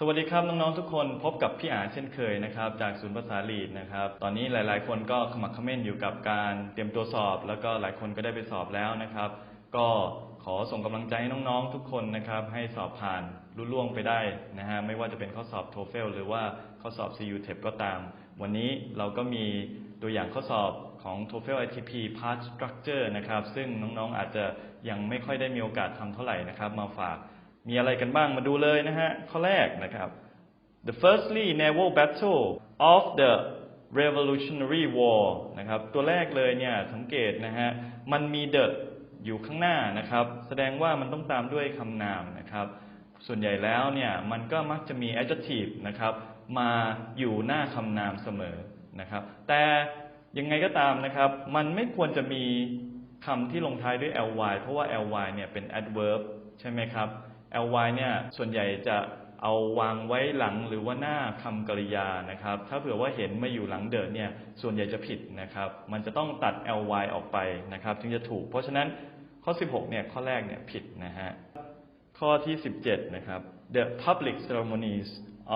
สวัสดีครับน้องๆทุกคนพบกับพี่อาเช่นเคยนะครับจากศูนย์ภาษาลีดนะครับตอนนี้หลายๆ คนก็ขมักขม้นอยู่กับการเตรียมตัวสอบ แล้วก็หลายคนก็ได้ไปสอบแล้วนะครับ ก็ขอส่งกำลังใจให้น้องๆทุกคนนะครับให้สอบผ่านรุ่ล่วงไปได้นะฮะไม่ว่าจะเป็นข้อสอบ TOEFL หรือว่าข้อสอบ CU TEP ก็ตาม วันนี้เราก็มีตัวอย่างข้อสอบของ TOEFL ITP Part Structure นะครับซึ่งน้องๆอาจจะยังไม่ค่อยได้มีโอกาสทำเท่าไหร่นะครับมาฝาก มีอะไรกันบ้างมาดูเลยนะฮะ ข้อแรกนะครับ The firstly naval battle of the Revolutionary War นะครับ ตัวแรกเลยเนี่ยสังเกตนะฮะ มันมี the อยู่ข้างหน้านะครับ แสดงว่ามันต้องตามด้วยคำนามนะครับ ส่วนใหญ่แล้วเนี่ยมันก็มักจะมี adjective นะครับ มาอยู่หน้าคำนามเสมอนะครับ แต่ยังไงก็ตามนะครับ มันไม่ควรจะมีคำที่ลงท้ายด้วย ly เพราะว่า ly เนี่ยเป็น adverb ใช่ไหมครับ ly เนี่ยส่วนใหญ่จะเอาวางไว้หลังหรือว่าหน้าคำกริยานะครับ ถ้าเผื่อว่าเห็นมาอยู่หลังเดินเนี่ยส่วนใหญ่จะผิดนะครับ มันจะต้องตัด ly ออกไปนะครับ ถึงจะถูก เพราะฉะนั้นข้อ 16 เนี่ยข้อแรกเนี่ยผิดนะฮะข้อที่ 17 นะครับ The public ceremonies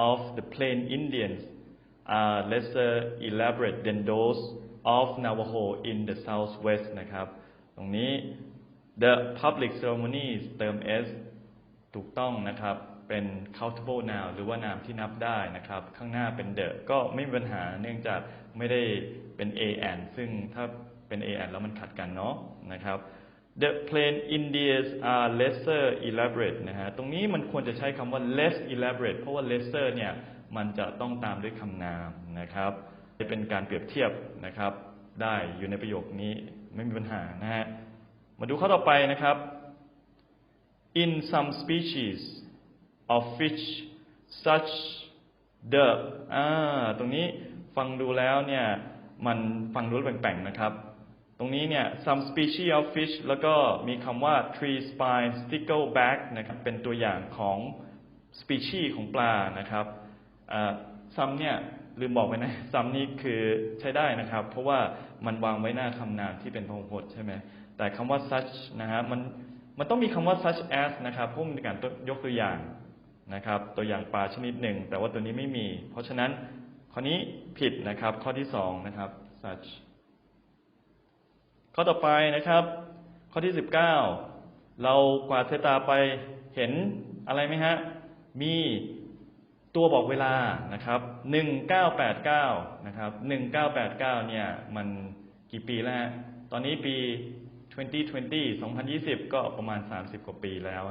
of the Plain Indians are lesser elaborate than those of Navajo in the southwest นะครับ ตรงนี้ the public ceremonies เติม s ถูกต้องนะครับ เป็น countable noun หรือว่านามที่นับได้นะครับ ข้างหน้าเป็น the ก็ไม่มีปัญหาเนื่องจากไม่ได้เป็น a and ซึ่งถ้าเป็น a and แล้วมันขัดกันเนาะนะครับ The plain Indians are lesser elaborate นะฮะ ตรงนี้มันควรจะใช้คำว่า less elaborate เพราะว่า lesser เนี่ยมันจะต้องตามด้วยคำนามนะครับ จะเป็นการเปรียบเทียบนะครับ ได้อยู่ในประโยคนี้ไม่มีปัญหานะฮะ มาดูข้อต่อไปนะครับ In some species of fish such the อ่าตรงนี้ฟังดูแล้วเนี่ยมันฟังดูแล้วแปลงๆนะครับ ตรงนี้เนี่ย some species of fish แล้วก็มีคำว่า tree spine stickleback นะครับเป็นตัวอย่างของ species ของปลานะครับอ่า some เนี่ยลืมบอกไปนะ some นี่คือใช้ได้นะครับ เพราะว่ามันวางไว้หน้าคำนามที่เป็นพหูพจน์ใช่ไหมแต่คำว่า such นะฮะมัน มันต้องมีคำว่า such as นะครับเพราะมันเป็นการยกตัวอย่างนะครับ ตัวอย่างปลาชนิดหนึ่ง แต่ว่าตัวนี้ไม่มี เพราะฉะนั้นข้อนี้ผิดนะครับ ข้อที่สองนะครับ such ข้อต่อไปนะครับ ข้อที่19เก้าเรากวาดสายตาไปเห็นอะไรไหมฮะ มีตัวบอกเวลานะครับ1989นะครับ1989เนี่ยมันกี่ปีแล้วฮะตอนนี้ปี 2020 2020 ก็ประมาณ 30 กว่าปีแล้ว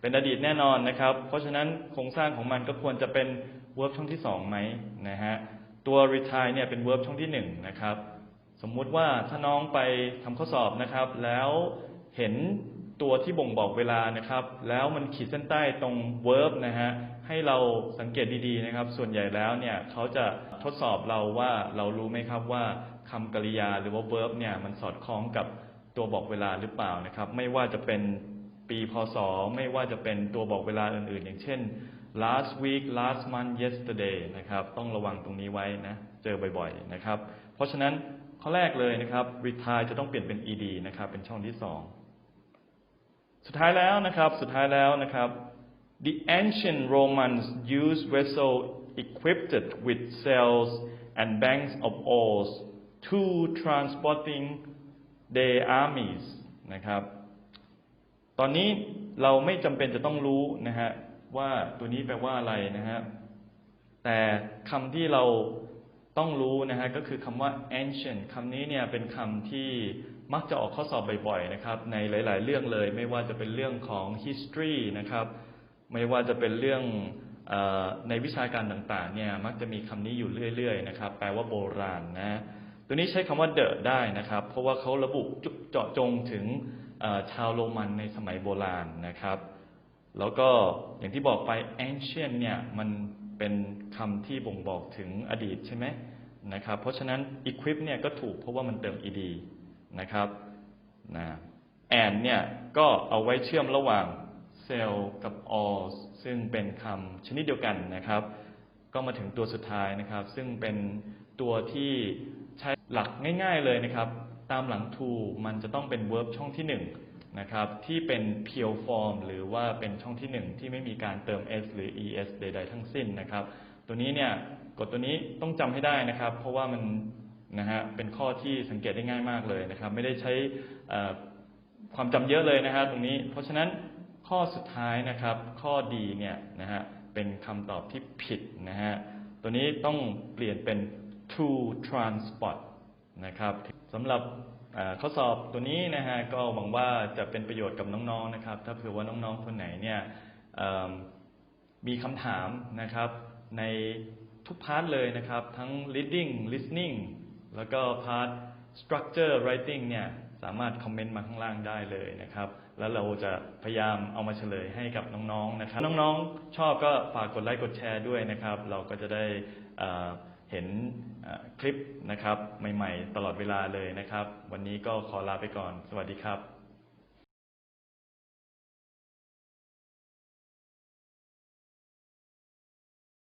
เป็นอดีตแน่นอนนะครับ เพราะฉะนั้นโครงสร้างของมันก็ควรจะเป็น verb ช่องที่2ไหมนะฮะ ตัว retire เนี่ยเป็น verb ช่องที่1นะครับ สมมุติว่าถ้าน้องไปทำข้อสอบนะครับ แล้วเห็นตัวที่บ่งบอกเวลานะครับ แล้วมันขีดเส้นใต้ตรง verb นะฮะ ให้เราสังเกตดีๆนะครับ ส่วนใหญ่แล้วเนี่ยเขาจะทดสอบเราว่าเรารู้ไหมครับว่าคำกริยาหรือว่า verb เนี่ยมันสอดคล้องกับ ตัวบอกเวลาหรือเปล่านะครับ ไม่ว่าจะเป็นปีพศ ไม่ว่าจะเป็นตัวบอกเวลาอื่นๆ อย่างเช่น last week last month yesterday นะครับ ต้องระวังตรงนี้ไว้นะ เจอบ่อยๆนะครับ เพราะฉะนั้นข้อแรกเลยนะครับ retire จะต้องเปลี่ยนเป็น ed นะครับ เป็นช่องที่สอง สุดท้ายแล้วนะครับ สุดท้ายแล้วนะครับ the ancient Romans used vessel equipped with sails and banks of oars to transporting their armies นะครับ ตอนนี้เราไม่จำเป็นจะต้องรู้นะฮะว่าตัวนี้แปลว่าอะไรนะฮะ แต่คำที่เราต้องรู้นะฮะก็คือคำว่า ancient คำนี้เนี่ยเป็นคำที่มักจะออกข้อสอบบ่อยๆนะครับ ในหลาย ๆ เรื่องเลย ไม่ว่าจะเป็นเรื่องของ history นะครับ ไม่ว่าจะเป็นเรื่องอในวิชาการต่างๆเนี่ยมักจะมีคำนี้อยู่เรื่อย ๆ นะครับ แปลว่าโบราณนะ ตัวนี้ใช้คำว่า the ได้นะครับ เพราะว่าเขาระบุเจาะจงถึงชาวโรมันในสมัยโบราณนะครับ แล้วก็อย่างที่บอกไป ancient เนี่ยมันเป็นคำที่บ่งบอกถึงอดีตใช่ไหมนะครับ เพราะฉะนั้น equip เนี่ยก็ถูกเพราะว่ามันเติม ed นะครับนะ and เนี่ยก็เอาไว้เชื่อมระหว่าง cell กับ all ซึ่งเป็นคำชนิดเดียวกันนะครับ ก็มาถึงตัวสุดท้ายนะครับ ซึ่งเป็นตัวที่ ใช้หลักง่าย ๆเลยนะครับ ตามหลัง to มันจะต้องเป็น verb ช่องที่หนึ่งนะครับที่เป็น pure form หรือว่าเป็นช่องที่หนึ่งที่ไม่มีการเติม s หรือ es ใด ๆ ทั้งสิ้นนะครับ ตัวนี้เนี่ยกฎตัวนี้ต้องจำให้ได้นะครับ เพราะว่ามันนะฮะเป็นข้อที่สังเกตได้ง่ายมากเลยนะครับ ไม่ได้ใช้ความจำเยอะเลยนะฮะตรงนี้ เพราะฉะนั้นข้อสุดท้ายนะครับ ข้อดีเนี่ยนะฮะเป็นคำตอบที่ผิดนะฮะตัวนี้ต้องเปลี่ยนเป็น to transport นะครับสำหรับข้อสอบตัวนี้นะฮะก็หวังว่าจะเป็นประโยชน์กับน้องๆนะครับ ถ้าเผื่อว่าน้องๆคนไหนเนี่ยมมีคำถามนะครับในทุกพาร์ทเลยนะครับ ทั้ง reading listening แล้วก็พาร์ท structure writing เนี่ยสามารถคอมเมนต์มาข้างล่างได้เลยนะครับ แล้วเราจะพยายามเอามาเฉลยให้กับน้องๆนะครับ น้องๆ ชอบก็ฝากกดไลค์กดแชร์ด้วยนะครับ เราก็จะได้ เห็นคลิปนะครับ ใหม่ๆ ตลอดเวลาเลยนะครับ วันนี้ก็ขอลาไปก่อน สวัสดีครับ